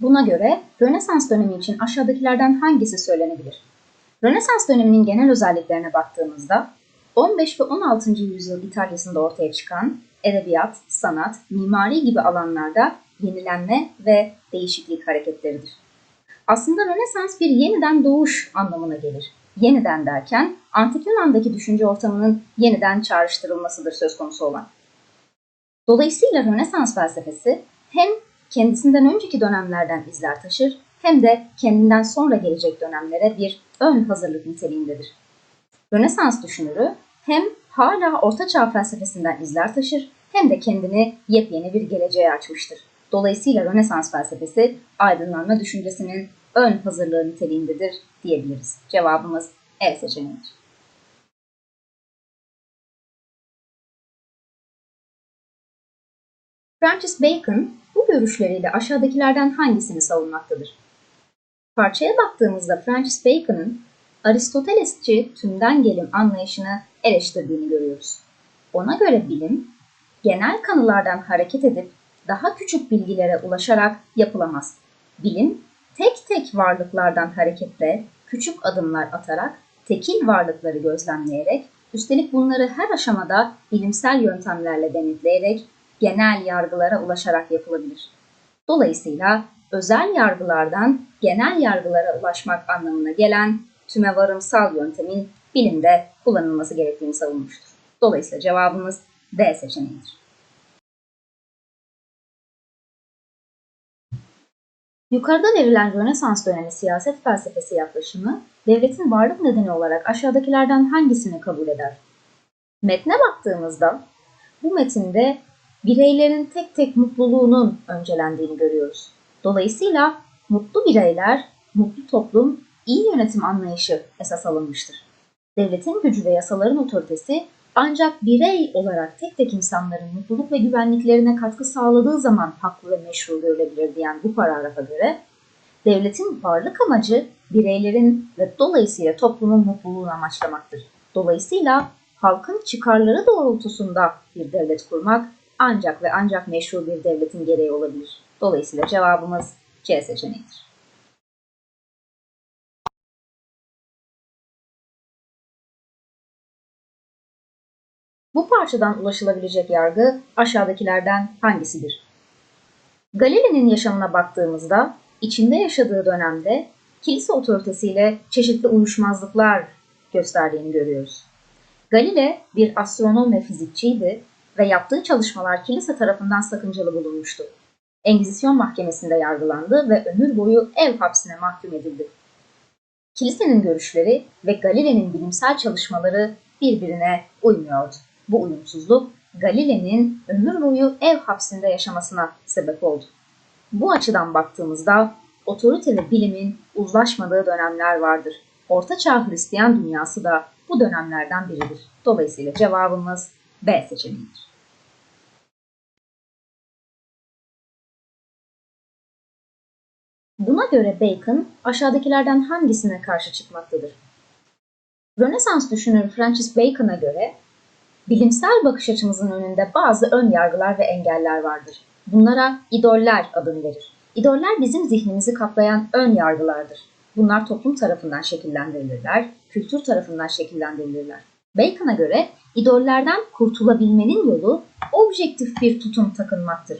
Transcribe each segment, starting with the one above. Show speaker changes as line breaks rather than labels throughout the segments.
Buna göre Rönesans dönemi için aşağıdakilerden hangisi söylenebilir? Rönesans döneminin genel özelliklerine baktığımızda 15 ve 16. yüzyıl İtalya'sında ortaya çıkan edebiyat, sanat, mimari gibi alanlarda yenilenme ve değişiklik hareketleridir. Aslında Rönesans bir yeniden doğuş anlamına gelir. Yeniden derken Antik Yunan'daki düşünce ortamının yeniden çağrıştırılmasıdır söz konusu olan. Dolayısıyla Rönesans felsefesi hem kendisinden önceki dönemlerden izler taşır hem de kendinden sonra gelecek dönemlere bir ön hazırlık niteliğindedir. Rönesans düşünürü hem hala Orta Çağ felsefesinden izler taşır hem de kendini yepyeni bir geleceğe açmıştır. Dolayısıyla Rönesans felsefesi aydınlanma düşüncesinin ön hazırlığı niteliğindedir diyebiliriz. Cevabımız E seçeneğidir. Francis Bacon görüşleriyle aşağıdakilerden hangisini savunmaktadır? Parçaya baktığımızda Francis Bacon'ın Aristotelesçi tümden gelim anlayışını eleştirdiğini görüyoruz. Ona göre bilim, genel kanılardan hareket edip daha küçük bilgilere ulaşarak yapılamaz. Bilim, tek tek varlıklardan hareketle küçük adımlar atarak tekil varlıkları gözlemleyerek, üstelik bunları her aşamada bilimsel yöntemlerle denetleyerek genel yargılara ulaşarak yapılabilir. Dolayısıyla özel yargılardan genel yargılara ulaşmak anlamına gelen tümevarımsal yöntemin bilimde kullanılması gerektiğini savunmuştur. Dolayısıyla cevabımız D seçeneğidir. Yukarıda verilen Rönesans dönemi siyaset felsefesi yaklaşımı, devletin varlık nedeni olarak aşağıdakilerden hangisini kabul eder? Metne baktığımızda, bu metinde bireylerin tek tek mutluluğunun öncelendiğini görüyoruz. Dolayısıyla mutlu bireyler, mutlu toplum, iyi yönetim anlayışı esas alınmıştır. Devletin gücü ve yasaların otoritesi ancak birey olarak tek tek insanların mutluluk ve güvenliklerine katkı sağladığı zaman haklı ve meşru görülebilir diyen bu paragrafa göre devletin varlık amacı bireylerin ve dolayısıyla toplumun mutluluğunu amaçlamaktır. Dolayısıyla halkın çıkarları doğrultusunda bir devlet kurmak ancak ve ancak meşru bir devletin gereği olabilir. Dolayısıyla cevabımız C seçeneğidir. Bu parçadan ulaşılabilecek yargı aşağıdakilerden hangisidir? Galile'nin yaşamına baktığımızda içinde yaşadığı dönemde kilise otoritesiyle çeşitli uyuşmazlıklar gösterdiğini görüyoruz. Galile bir astronom ve fizikçiydi ve yaptığı çalışmalar kilise tarafından sakıncalı bulunmuştu. Engizisyon mahkemesinde yargılandı ve ömür boyu ev hapsine mahkum edildi. Kilisenin görüşleri ve Galile'nin bilimsel çalışmaları birbirine uymuyordu. Bu uyumsuzluk Galile'nin ömür boyu ev hapsinde yaşamasına sebep oldu. Bu açıdan baktığımızda otorite ve bilimin uzlaşmadığı dönemler vardır. Orta Çağ Hristiyan dünyası da bu dönemlerden biridir. Dolayısıyla cevabımız B seçeneğidir. Buna göre Bacon aşağıdakilerden hangisine karşı çıkmaktadır? Rönesans düşünür Francis Bacon'a göre bilimsel bakış açımızın önünde bazı ön yargılar ve engeller vardır. Bunlara idoller adını verir. İdoller bizim zihnimizi kaplayan ön yargılardır. Bunlar toplum tarafından şekillendirilirler, kültür tarafından şekillendirilirler. Bacon'a göre idollerden kurtulabilmenin yolu objektif bir tutum takınmaktır.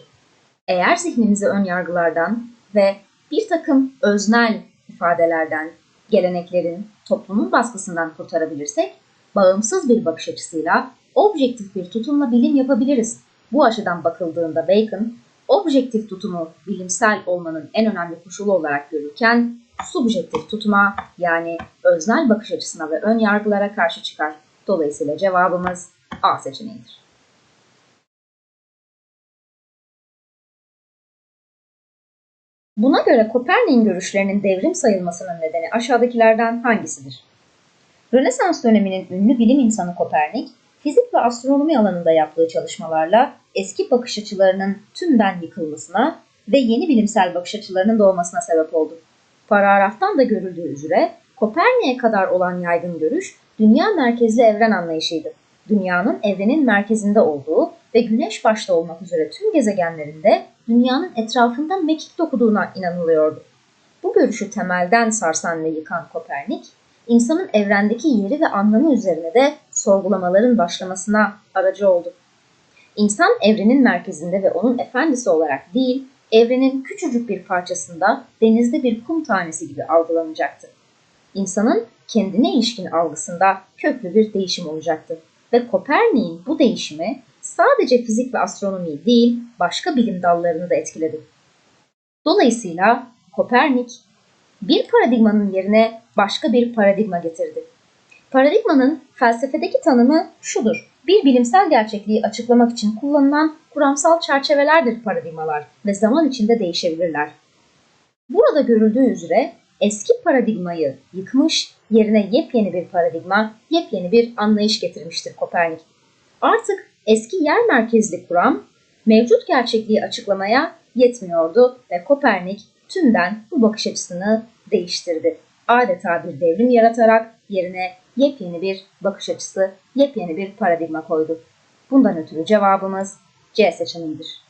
Eğer zihnimizi ön yargılardan ve bir takım öznel ifadelerden, geleneklerin, toplumun baskısından kurtarabilirsek, bağımsız bir bakış açısıyla objektif bir tutumla bilim yapabiliriz. Bu açıdan bakıldığında Bacon, objektif tutumu bilimsel olmanın en önemli koşulu olarak görürken, subjektif tutuma yani öznel bakış açısına ve ön yargılara karşı çıkar. Dolayısıyla cevabımız A seçeneğidir. Buna göre Kopernik'in görüşlerinin devrim sayılmasının nedeni aşağıdakilerden hangisidir? Rönesans döneminin ünlü bilim insanı Kopernik, fizik ve astronomi alanında yaptığı çalışmalarla eski bakış açılarının tümden yıkılmasına ve yeni bilimsel bakış açılarının doğmasına sebep oldu. Paragraftan da görüldüğü üzere Kopernik'e kadar olan yaygın görüş dünya merkezli evren anlayışıydı. Dünyanın evrenin merkezinde olduğu ve Güneş başta olmak üzere tüm gezegenlerinde dünyanın etrafında mekik dokuduğuna inanılıyordu. Bu görüşü temelden sarsan ve yıkan Kopernik, insanın evrendeki yeri ve anlamı üzerine de sorgulamaların başlamasına aracı oldu. İnsan evrenin merkezinde ve onun efendisi olarak değil, evrenin küçücük bir parçasında denizde bir kum tanesi gibi algılanacaktı. İnsanın kendine ilişkin algısında köklü bir değişim olacaktı. Ve Kopernik'in bu değişimi sadece fizik ve astronomi değil, başka bilim dallarını da etkiledi. Dolayısıyla Kopernik bir paradigmanın yerine başka bir paradigma getirdi. Paradigmanın felsefedeki tanımı şudur. Bir bilimsel gerçekliği açıklamak için kullanılan kuramsal çerçevelerdir paradigmalar ve zaman içinde değişebilirler. Burada görüldüğü üzere eski paradigmayı yıkmış, yerine yepyeni bir paradigma, yepyeni bir anlayış getirmiştir Kopernik. Artık eski yer merkezli kuram mevcut gerçekliği açıklamaya yetmiyordu ve Kopernik tümden bu bakış açısını değiştirdi. Adeta bir devrim yaratarak yerine yepyeni bir bakış açısı, yepyeni bir paradigma koydu. Bundan ötürü cevabımız C seçeneğidir.